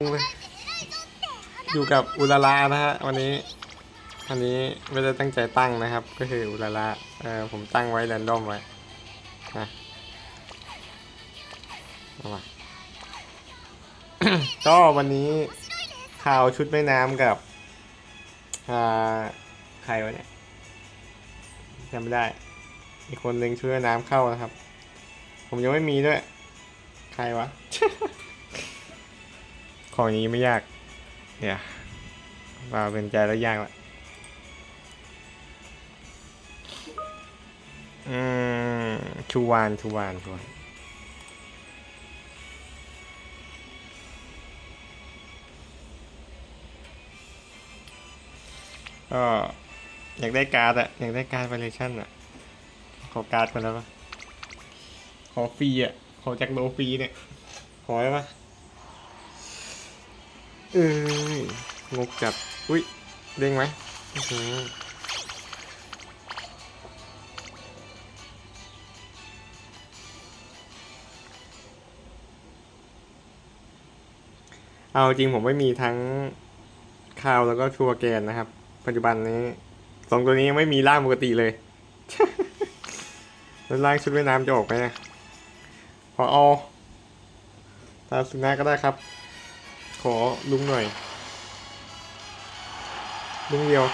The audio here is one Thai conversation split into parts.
เลยอยู่กับอุลาลานะฮะวันนี้อันนี้ไม่ได้ตั้งใจตั้งนะครับ ก็คืออุลาลาเออผมตั้งไว้แรนดอมไว้นะเอามาก็วันนี้ข่าวชุดว่ายน้ำกับอ่าใครวะเนี่ยจำไม่ได้ อีกคนหนึ่งชุดว่ายน้ำเข้านะครับ ผมยังไม่มีด้วย ใครวะ ของนี้ไม่ยาก เนี่ยมาเป็นใจแล้วยากละอืมชูวานชูวานชูวานก็อยากได้การ์ดอะอยากได้การ์ดวเลชั่นอะขอการ์ดคนแล้วปะขอฟรีอะขอจากโลฟรีเนี่ย ขอได้ปะ เอ้ยงกจัด อุ้ย เด้งไหมเอาจริงผมไม่มีทั้งข้าวแล้วก็ชัวร์แกนนะครับ ปัจจุบันนี้สองตัวนี้ยังไม่มีร่างปกติเลย แล้วร่างชุดว่ายน้ำจะออกไหมนะพอเอาตาสุนัขก็ได้ครับ ขอลุงหน่อย ลุงเดียว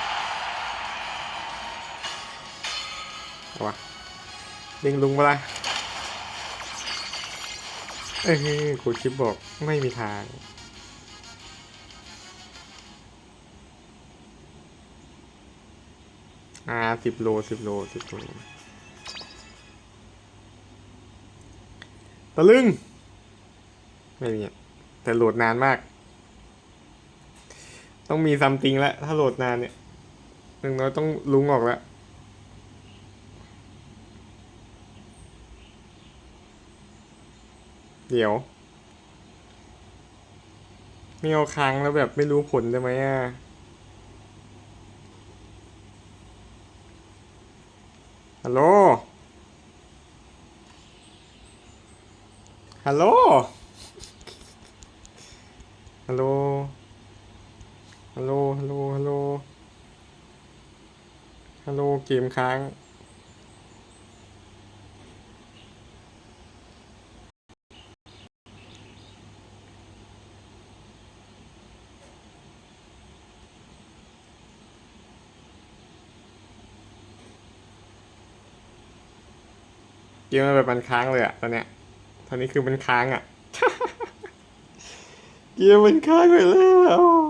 วะเด้งลุงมาละเอ้ยคูชิปบอกไม่มีทางอ่าสิบโลสิบโลสิบโลตะลึง ไม่มีแต่โหลดนานมาก ต้องมีซัมติงแล้วถ้าโหลดนานเนี่ยหนึ่งน้อยต้องลุงออกแล้วเดี๋ยวไม่เอาค้างแล้วแบบไม่รู้ผลได้ไหมอะฮัลโหล ฮัลโหล ฮัลโหล ฮัลโหล ฮัลโหล ฮัลโหล ฮัลโหล เกมค้าง เกมมันแบบมันค้างเลยอะตอนเนี้ย ตอนนี้คือมันค้างอะเกมมันค้างไปแล้ว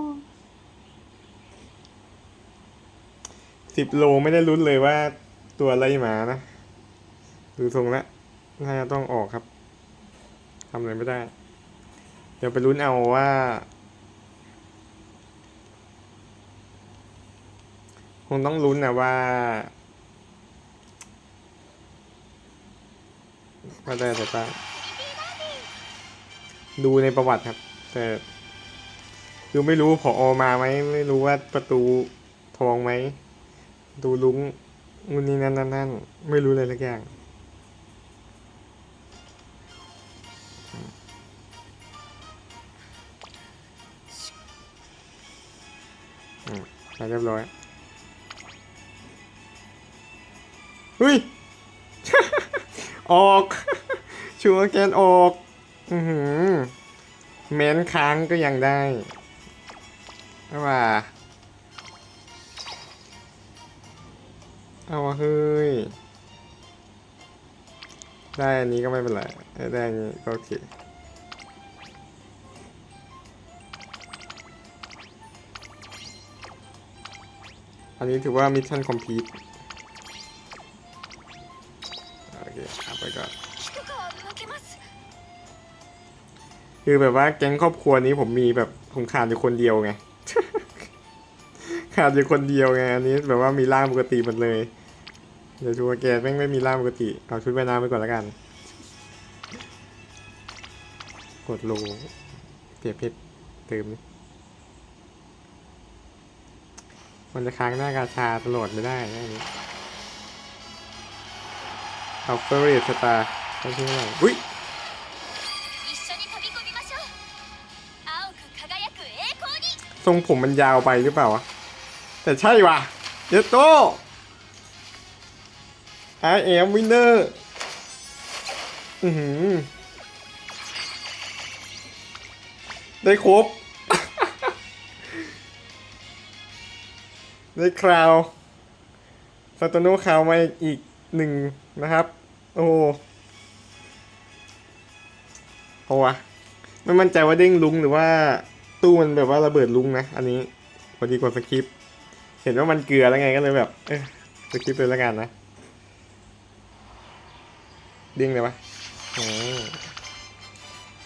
สิบโลไม่ได้ลุ้นเลยว่าตัวไรหมานะ ดูทรงแล้วน่าจะต้องออกครับทำอะไรไม่ได้ เดี๋ยวไปลุ้นเอาว่า คงต้องลุ้นนะว่าว่าได้แต่ป้าดูในประวัติครับ แต่คือไม่รู้ผอมาไหมไม่รู้ว่าประตูทองไหม ดูลุงงูนี่นั่นั่นนั่นไม่รู้เลยสักอย่างอืมเรียบร้อย เฮ้ย ออก ชัวร์แกนออก อือหือ เม้นค้างก็ยังได้ว่า เอาเฮ้ย ได้อันนี้ก็ไม่เป็นไร ได้อันนี้ก็โอเคอันนี้ถือว่ามิชชั่นคอมพลีทโอเคเอาไปก่อนคือแบบว่าแก๊งครอบครัวนี้ผมมีแบบผมขาดอยู่คนเดียวไง ขาดอยู่คนเดียวไงอันนี้แบบว่ามีร่างปกติหมดเลย เดี๋ยวดูว่าแกแม่งไม่มีร่างปกติเอาชุดไปน้ำไปก่อนแล้วกัน กดโลเก็บเพชรเติมมันจะค้างหน้ากาชาตลอดไม่ได้นะนนี้เอาเฟอร์รี่สตาร์ต้องที่ไหนอุ้ยทรงผมมันยาวไปหรือเปล่าวะ แต่ใช่ว่ะเยโต้ I am winner อือหือ ได้ครบ ได้คราวซาโตโนคราวมาอีกหนึ่งนะครับ โอ้โหวะไม่มั่นใจว่าเด้งลุงหรือว่าตู้มันแบบว่าระเบิดลุงนะ อันนี้พอดีกดสคริป เห็นว่ามันเกลือแล้วไงก็เลยแบบ เออสคริปต์เลยแล้วกันนะเด้งเลยวะ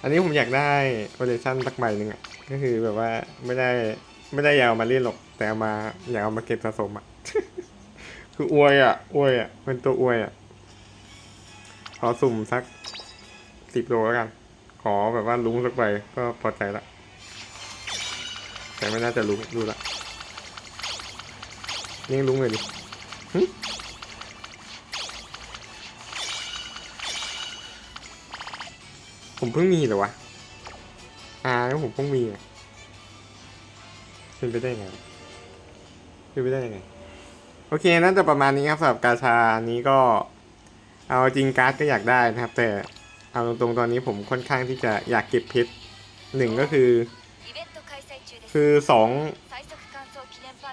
อันนี้ผมอยากได้โอเลชั่นสักใบหนึ่งอะ ก็คือแบบว่าไม่ได้ไม่ได้อยากเอามาเล่นหรอก แต่เอามาอยากเอามาเก็บสะสมอะ คืออวยอะอวยอะเป็นตัวอวยอะ ขอสุ่มสักสิบโลแล้วกัน ขอแบบว่าลุ้งสักใบก็พอใจละ แต่ไม่น่าจะลุ้งดูละ เลี้ยงลุงเลยดิผมเพิ่งมีเหรอวะอ่าแล้วผมเพิ่งมีอะเป็นไปได้ไงเป็นไปได้ยังไง โอเคน่าจะประมาณนี้ครับสำหรับกาชานี้ก็ เอาจริงการ์ดก็อยากได้นะครับ แต่เอาตรงๆตอนนี้ผมค่อนข้างที่จะอยากเก็บเพชรหนึ่งก็คือ คือสอง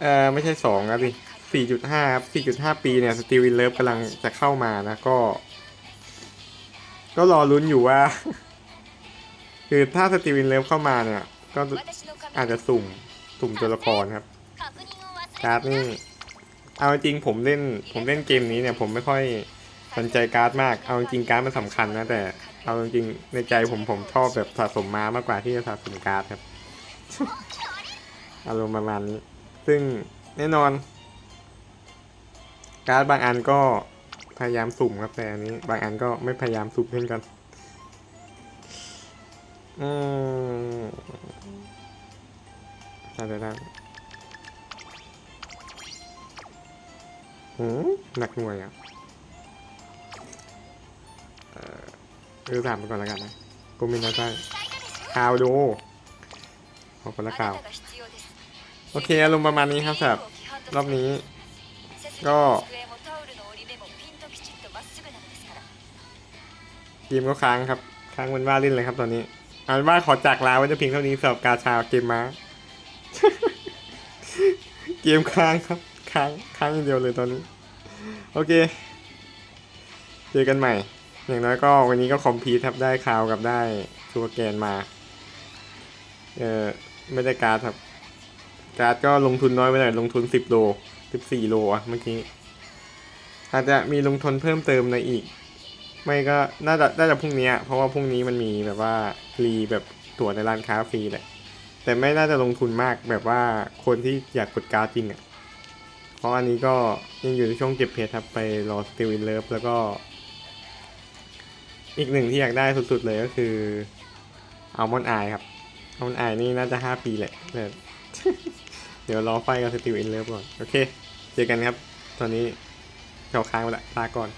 เอ่อไม่ใช่สองนะดิสี่จุดห้าครับสี่จุดห้าปีเนี่ยสตีวินเลิฟกำลังจะเข้ามานะก็ ก็รอลุ้นอยู่ว่า คือถ้าสตีวินเลิฟเข้ามาเนี่ย ก็อาจจะสุ่มสุ่มตัวละครครับการ์ดนี่เอาจริงผมเล่น ผมเล่นเกมนี้เนี่ย ผมไม่ค่อยสนใจการ์ดมาก เอาจริงการ์ดมันสำคัญนะแต่ เอาจริงในใจผมผมชอบแบบสะสมม้ามากกว่าที่จะสะสมการ์ดครับอารมณ์ประมาณนี้ ซึ่งแน่นอน การ์ดบางอันก็พยายามสุ่มครับแต่อันนี้ บางอันก็ไม่พยายามสุ่มเช่นกันอืมได้ได้ได้หืมหนักหน่วยอะ เออเออถามไปก่อนแล้วกันนะกูมินาซังข่าวดูขอคนละข่าว โอเคอารมณ์ประมาณนี้ครับสำหรับรอบนี้ ก็เกมก็ค้างครับ ค้างเป็นว่าเล่นเลยครับตอนนี้เอาเป็นว่าขอจากลาไว้จะเพียงเท่านี้สำหรับกาชาเกมม้า เกมค้างครับ ค้างค้างอย่างเดียวเลยตอนนี้ โอเค เจอกันใหม่ อย่างน้อยก็วันนี้ก็คอมพีทครับได้ข่าวกับได้ซูเปอร์แกนมา เออไม่ได้การครับ การ์ดก็ลงทุนน้อยไปหน่อยลงทุนสิบโลสิบสี่โลอะเมื่อกี้อาจจะมีลงทุนเพิ่มเติมในอีก ไม่ก็น่าจะน่าจะพรุ่งนี้เพราะว่าพรุ่งนี้มันมีแบบว่าฟรีแบบตั๋วในร้านค้าฟรีแหละแต่ไม่น่าจะลงทุนมากแบบว่าคนที่อยากกดการ์ดจริงอะเพราะอันนี้ก็ยังอยู่ในช่วงเก็บเพชรครับไปรอสติวินเลิฟแล้วก็ อีกหนึ่งที่อยากได้สุดๆเลยก็คืออัลมอนไอครับอัลมอนไอนี่น่าจะห้าปีแหละ เดี๋ยวรอไฟกับสติวินเลิฟก่อน โอเค เจอกันครับ ตอนนี้เขาค้างไปละลาก่อน